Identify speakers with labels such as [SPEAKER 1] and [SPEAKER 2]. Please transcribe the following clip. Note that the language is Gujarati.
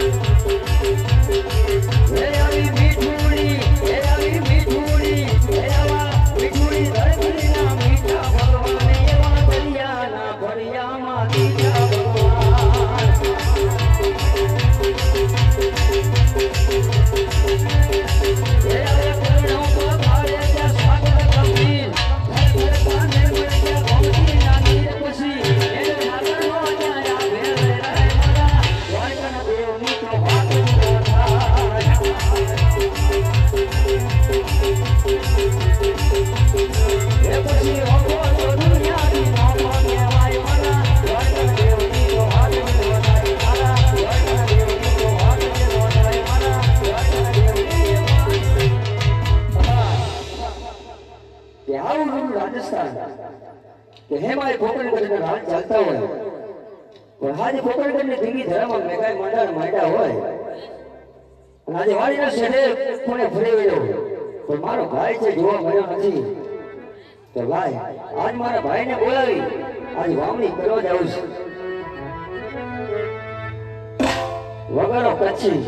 [SPEAKER 1] Thank you. હતા કે હે મારી પોકરણ કરીને રાજ ચાલતા હોય. પણ હાજી પોકરણ કરીને ધીમી ધરામાં મેઘાય માંડા માંડ્યા હોય આજે વાડીના શેઠે કોને ફરી ગયો પણ મારો ભાઈ છે, જોવા મળ્યો નથી. તો ભાઈ, આજ મારા ભાઈને બોલાવી. આજ વાવણી કરવા જાઉં છું. વગરો કચ્છી